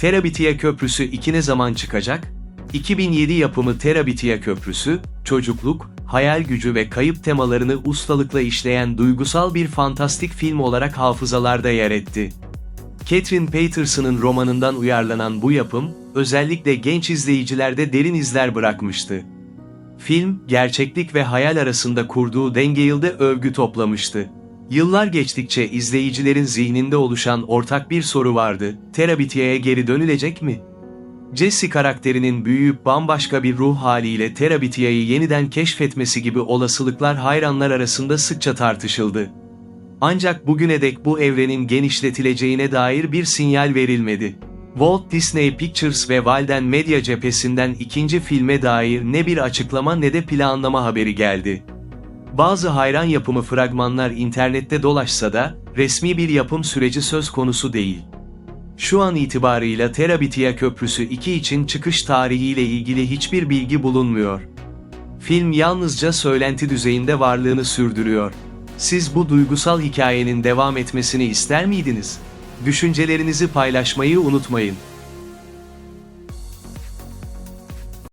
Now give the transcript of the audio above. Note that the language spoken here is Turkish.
Terabithia Köprüsü 2 ne zaman çıkacak? 2007 yapımı Terabithia Köprüsü, çocukluk, hayal gücü ve kayıp temalarını ustalıkla işleyen duygusal bir fantastik film olarak hafızalarda yer etti. Catherine Paterson'ın romanından uyarlanan bu yapım, özellikle genç izleyicilerde derin izler bırakmıştı. Film, gerçeklik ve hayal arasında kurduğu denge yılda övgü toplamıştı. Yıllar geçtikçe izleyicilerin zihninde oluşan ortak bir soru vardı, Terabithia'ya geri dönülecek mi? Jesse karakterinin büyüyüp bambaşka bir ruh haliyle Terabithia'yı yeniden keşfetmesi gibi olasılıklar hayranlar arasında sıkça tartışıldı. Ancak bugüne dek bu evrenin genişletileceğine dair bir sinyal verilmedi. Walt Disney Pictures ve Walden Media cephesinden ikinci filme dair ne bir açıklama ne de planlama haberi geldi. Bazı hayran yapımı fragmanlar internette dolaşsa da, resmi bir yapım süreci söz konusu değil. Şu an itibarıyla Terabithia Köprüsü 2 için çıkış tarihiyle ilgili hiçbir bilgi bulunmuyor. Film yalnızca söylenti düzeyinde varlığını sürdürüyor. Siz bu duygusal hikayenin devam etmesini ister miydiniz? Düşüncelerinizi paylaşmayı unutmayın.